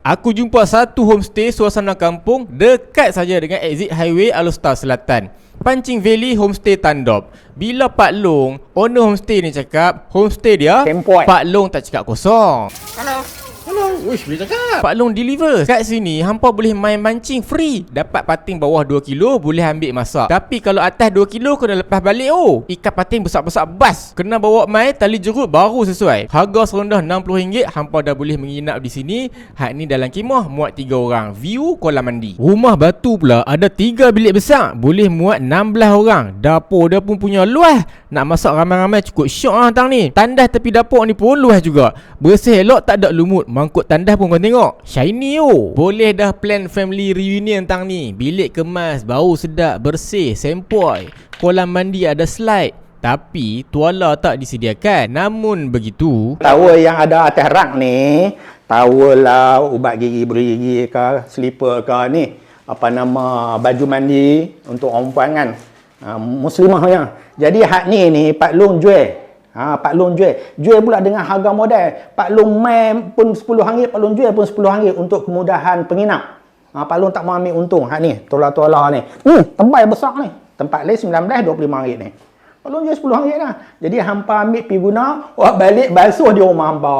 Aku jumpa satu homestay suasana kampung dekat saja dengan exit highway Alustar Selatan. Pancing Valley Homestay Tandop. Bila Pak Long, owner homestay ni cakap, homestay dia, Sempoi. Pak Long tak cakap kosong. Hello. Wish, boleh cakap. Pak Long deliver. Kat sini, hampa boleh main mancing free. Dapat pating bawah 2 kilo, boleh ambil masak. Tapi kalau atas 2 kilo, kena lepas balik oh. Ikan pating besar-besar bas. Kena bawa mai, tali jerut baru sesuai. Harga serendah RM60, hampa dah boleh menginap di sini. Hak ni dalam kemah, muat 3 orang. View kolam mandi. Rumah batu pula, ada 3 bilik besar. Boleh muat 16 orang. Dapur dia pun punya luas. Nak masak ramai-ramai cukup syok lah tang ni. Tandas tepi dapur ni pun luas juga. Bersih elok tak ada lumut. Mangkuk tandas pun kau tengok. Shiny oh. Boleh dah plan family reunion tang ni. Bilik kemas, bau sedap, bersih, sempoi. Kolam mandi ada slide. Tapi tuala tak disediakan. Namun begitu, Towel yang ada atas rak ni, towel lah, ubat gigi, beri gigi ke, slipper ke ni. Apa nama, baju mandi untuk orang perempuan kan. Ha, muslimah yang. Jadi hak ni ni, Pak Long jual. Ha, Pak Long jual. Jual pula dengan harga modal. Pak Long main pun RM10, Pak Long jual pun RM10 untuk kemudahan penginap. Ha, Pak Long tak mau ambil untung. Hak ni, tola-tola ni. Hmm, tempat besar ni. Tempat lain RM19, RM25 ni. Pak Long jual RM10 dah. Jadi hampa ambil pergi guna, wah balik basuh di rumah hampa.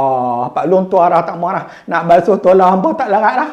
Pak Long tu arah tak marah. Nak basuh tolak hampa tak larat lah.